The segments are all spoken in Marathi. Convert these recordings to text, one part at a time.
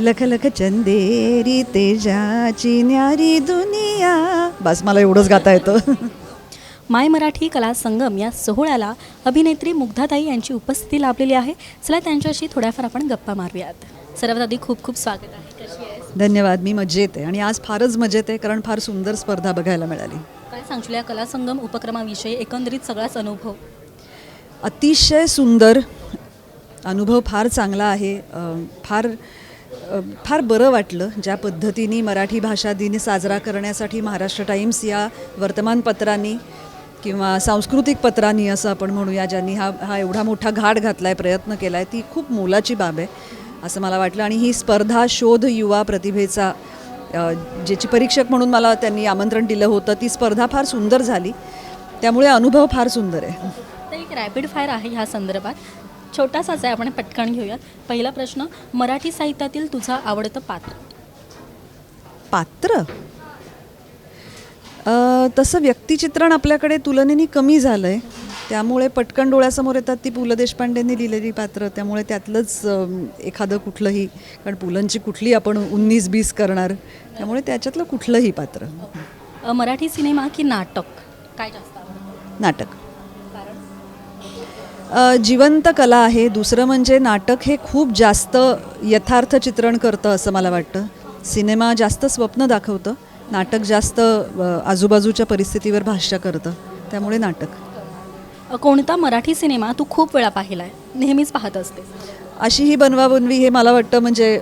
लख लख चंदेरी तेजाची न्यारी दुनिया. बस मला एवढंच गाता येतं. माय मराठी कला संगम या सोहळ्याला अभिनेत्री मुग्धाताई यांची उपस्थिती लाभलेली आहे. चला त्यांच्याशी थोड्याफार आपण गप्पा मारूयात. सर्वात आधी खूप खूप स्वागत आहे. कशी आहेस? धन्यवाद मी मजेत आहे आणि आज फारच मजेत आहे कारण फार सुंदर स्पर्धा बघायला मिळाली. काय सांगशील या कला संगम उपक्रमाविषयी एकंदरीत सगळाच अनुभव? अतिशय सुंदर अनुभव फार चांगला आहे. अं, फार फार बरं वाटलं ज्या पद्धतीने मराठी भाषा दिन साजरा करण्यासाठी महाराष्ट्र टाईम्स या वर्तमानपत्रांनी किंवा सांस्कृतिक पत्रांनी असं आपण म्हणूया ज्यांनी हा हा एवढा मोठा घाट घातला आहे प्रयत्न केला आहे ती खूप मोलाची बाब आहे असं मला वाटलं. आणि ही स्पर्धा शोध युवा प्रतिभेचा ज्याची परीक्षक म्हणून मला त्यांनी आमंत्रण दिलं होतं ती स्पर्धा फार सुंदर झाली. त्यामुळे अनुभव फार सुंदर आहे. तर एक रॅपिड फायर आहे ह्या संदर्भात. छोटासाच आहे आपण पटकन घेऊयात. पहिला प्रश्न मराठी साहित्यातील तुझं आवडतं पात्र? पात्र? अ, तसं व्यक्तिचित्रण आपल्याकडे तुलनेने कमी झालं आहे त्यामुळे पटकन डोळ्यासमोर येतात ती पु ल देशपांडेंनी लिहिलेली पात्र. त्यामुळे त्यातलंच अम, एखादं कुठलंही कारण पुलंची कुठली आपण उन्नीस बीस करणार. त्यामुळे त्याच्यातलं कुठलंही पात्र. अ, मराठी सिनेमा की नाटक? काय जास्त आवडतं? नाटक. जिवंत कला आहे. दुसरं म्हणजे नाटक हे खूप जास्त यथार्थ चित्रण करतं असं मला वाटतं. सिनेमा जास्त स्वप्न दाखवतं. नाटक जास्त आजूबाजूच्या परिस्थितीवर भाष्य करतं. त्यामुळे नाटक. कोणता मराठी सिनेमा तू खूप वेळा पाहिला आहे नेहमीच पाहत असते. अशी ही बनवाबनवी हे मला वाटतं म्हणजे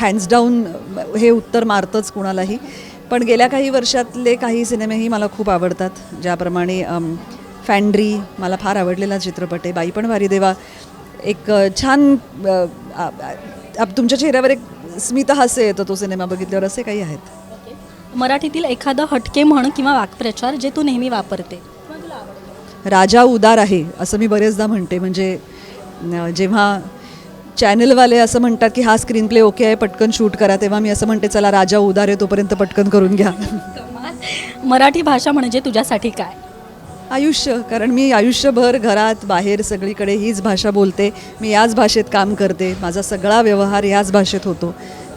हँड्स डाऊन हे उत्तर मारतंच कुणालाही. पण गेल्या काही वर्षातले काही सिनेमेही मला खूप आवडतात. ज्याप्रमाणे फॅन्ड्री मला फार आवडलेला चित्रपट आहे बाई पण भारी देवा. एक छान तुमच्या चेहऱ्यावर एक स्मितहास्य येतं तो सिनेमा बघितल्यावर असे काही आहेत? मराठीतील एखादं हटके म्हण किंवा वाक्प्रचार जे तू नेहमी वापरते. राजा उदार आहे असं मी बरेचदा म्हणते. म्हणजे जेव्हा चॅनलवाले असं म्हणतात की हा स्क्रीन प्ले ओके आहे पटकन शूट करा तेव्हा मी असं म्हणते चला राजा उदार आहे तोपर्यंत पटकन करून घ्या. मराठी भाषा म्हणजे तुझ्यासाठी काय? आयुष्य कारण मी आयुष्यभर घरात बाहेर सगळीकडे हीच भाषा बोलते. मी याच भाषेत काम करते. माझा सगळा व्यवहार याच भाषेत होतो.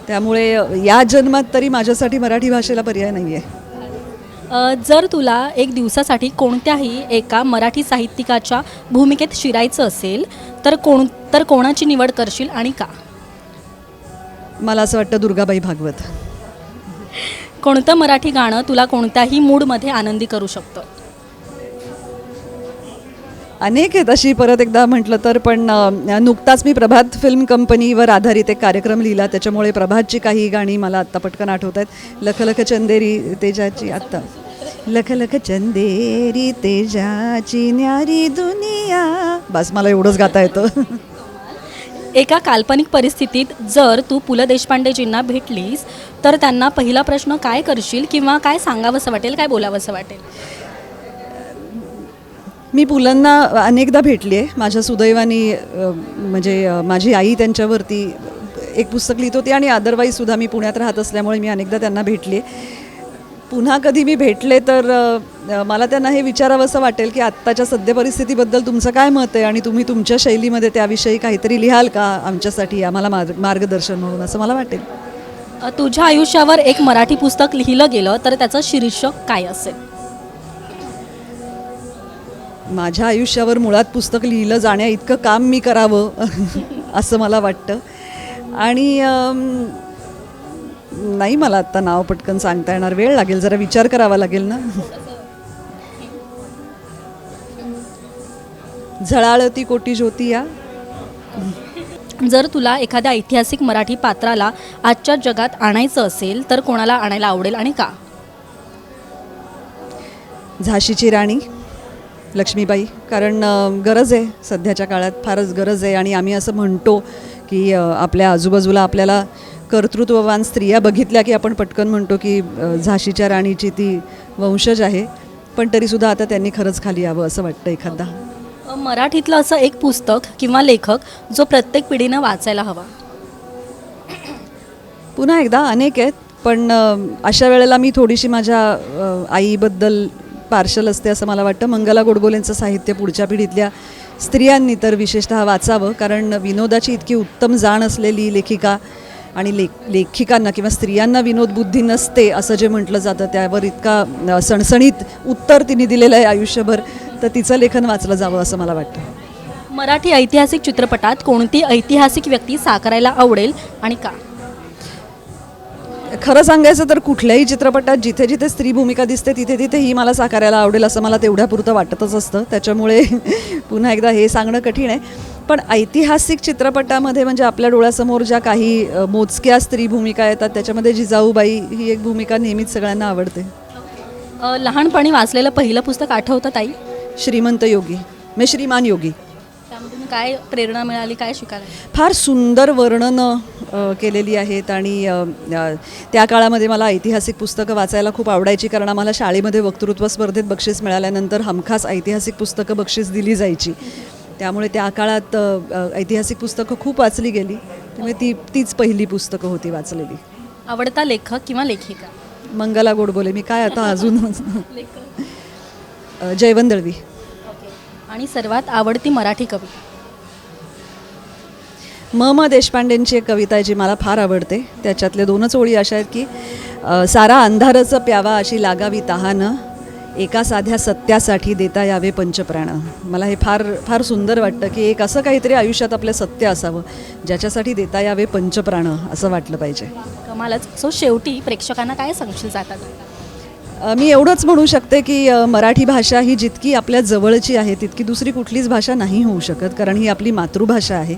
त्यामुळे या जन्मात तरी माझ्यासाठी मराठी भाषेला पर्याय नाही आहे जर तुला एक दिवसासाठी कोणत्याही एका मराठी साहित्यिकाच्या भूमिकेत शिरायचं असेल तर कोण तर कोणाची निवड करशील आणि का? मला असं वाटतं दुर्गाबाई भागवत. कोणतं मराठी गाणं तुला कोणत्याही मूडमध्ये आनंदी करू शकतं? अनेक आहेत. अशी परत एकदा म्हटलं तर पण नुकताच मी प्रभात फिल्म कंपनीवर आधारित एक कार्यक्रम लिहिला. त्याच्यामुळे प्रभातची काही गाणी मला आत्ता पटकन आठवत आहेत. लख लख चंदेरी तेजाची आत्ता. लख लख चंदेरी तेजाची न्यारी दुनिया. बस मला एवढंच गाता येतं. एका काल्पनिक परिस्थितीत जर तू पु ल देशपांडेजींना भेटलीस तर त्यांना पहिला प्रश्न काय करशील किंवा काय सांगावंसं वाटेल काय बोलावंसं वाटेल? मी पुलांना अनेकदा भेटली आहे माझ्या सुदैवाने म्हणजे माझी आई त्यांच्यावरती एक पुस्तक लिहित होती आणि अदरवाईजसुद्धा मी पुण्यात राहत असल्यामुळे मी अनेकदा त्यांना भेटली पुन्हा कधी मी भेटले तर मला त्यांना हे विचारावंसं वाटेल की आत्ताच्या सद्य परिस्थितीबद्दल तुमचं काय मत आहे आणि तुम्ही तुमच्या शैलीमध्ये त्याविषयी काहीतरी लिहाल का आमच्यासाठी आम्हाला मार्ग मार्गदर्शन म्हणून असं मला वाटेल. तुझ्या आयुष्यावर एक मराठी पुस्तक लिहिलं गेलं तर त्याचं शीर्षक काय असेल? माझ्या आयुष्यावर मुळात पुस्तक लिहिलं जाण्या इतकं काम मी करावं असं मला वाटतं. आणि नाही मला आत्ता नाव पटकन सांगता येणार. वेळ लागेल जरा विचार करावा लागेल ना? झळाळती कोटी ज्योती या. जर तुला एखाद्या ऐतिहासिक मराठी पात्राला आजच्या जगात आणायचं असेल तर कोणाला आणायला आवडेल आणि का? झाशीची राणी. लक्ष्मीबाई कारण गरज आहे सध्याच्या काळात फारच गरज आहे. आणि आम्ही असं म्हणतो की आपल्या आजूबाजूला आपल्याला कर्तृत्ववान स्त्रिया बघितल्या की आपण पटकन म्हणतो की झाशीच्या राणीची ती वंशज आहे. पण तरीसुद्धा आता त्यांनी खरंच खाली यावं असं वाटतं एखादा. मराठीतलं असं एक पुस्तक किंवा लेखक जो प्रत्येक पिढीनं वाचायला हवा. पुन्हा एकदा अनेक आहेत पण अशा वेळेला मी थोडीशी माझ्या आईबद्दल पार्शल असते असं मला वाटतं. मंगला गोडबोलेंचं साहित्य पुढच्या पिढीतल्या स्त्रियांनी तर विशेषतः वाचावं. कारण विनोदाची इतकी उत्तम जाण असलेली लेखिका आणि लेख लेखिकांना किंवा स्त्रियांना विनोद बुद्धी नसते असं जे म्हटलं जातं त्यावर इतका सणसणीत उत्तर तिने दिलेलं आहे आयुष्यभर तर तिचं लेखन वाचलं जावं असं मला वाटतं. मराठी ऐतिहासिक चित्रपटात कोणती ऐतिहासिक व्यक्ती साकारायला आवडेल आणि का? खरं सांगायचं तर कुठल्याही चित्रपटात जिथे जिथे स्त्री भूमिका दिसते तिथे तिथे ही मला साकारायला आवडेल असं मला तेवढ्यापुरतं वाटतच असतं. त्याच्यामुळे पुन्हा एकदा हे सांगणं कठीण आहे. पण ऐतिहासिक चित्रपटामध्ये म्हणजे आपल्या डोळ्यासमोर ज्या काही मोजक्या स्त्री भूमिका येतात त्याच्यामध्ये जिजाऊबाई ही एक भूमिका नेहमीच सगळ्यांना आवडते. लहानपणी वाचलेलं पहिलं पुस्तक आठवतं ताई? श्रीमंत योगी. म्हणजे श्रीमान योगी. त्यामधून काय प्रेरणा मिळाली काय शिकायला फार सुंदर वर्णनं केलेली आहेत आणि त्या काळामध्ये मला ऐतिहासिक पुस्तकं वाचायला खूप आवडायची कारण आम्हाला शाळेमध्ये वक्तृत्व स्पर्धेत बक्षीस मिळाल्यानंतर हमखास ऐतिहासिक पुस्तकं बक्षीस दिली जायची. त्यामुळे त्या काळात ऐतिहासिक पुस्तकं खूप वाचली गेली. त्यामुळे ती तीच पहिली पुस्तकं होती वाचलेली. आवडता लेखक किंवा लेखिका? मंगला गोडबोले. मी काय आता अजून? लेखक. अ, जयवंत दळवी. आणि सर्वात आवडती मराठी कवी? म म देशपांडेंची एक कविता आहे जी मला फार आवडते. त्याच्यातले दोनच ओळी अशा आहेत की सारा अंधारचं प्यावा अशी लागावी तहानं एका साध्या सत्यासाठी देता यावे पंचप्राण. मला हे फार फार सुंदर वाटतं की एक असं काहीतरी आयुष्यात आपलं सत्य असावं ज्याच्यासाठी देता यावे पंचप्राण असं वाटलं पाहिजे. कमालच. सो शेवटी प्रेक्षकांना काय सांगशील जातात? मी एवढंच म्हणू शकते की मराठी भाषा ही जितकी आपल्या जवळची आहे तितकी दुसरी कुठलीच भाषा नाही होऊ शकत कारण ही आपली मातृभाषा आहे.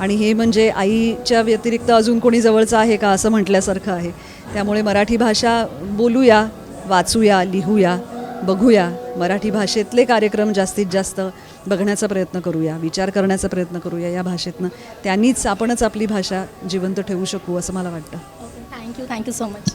आणि हे म्हणजे आईच्या व्यतिरिक्त अजून कोणी जवळचं आहे का असं म्हटल्यासारखं आहे. त्यामुळे मराठी भाषा बोलूया वाचूया लिहूया बघूया. मराठी भाषेतले कार्यक्रम जास्तीत जास्त बघण्याचा प्रयत्न करूया विचार करण्याचा प्रयत्न करूया या भाषेतनं. त्यांनीच आपणच आपली भाषा जिवंत ठेवू शकू असं मला वाटतं. Thank you thank you so much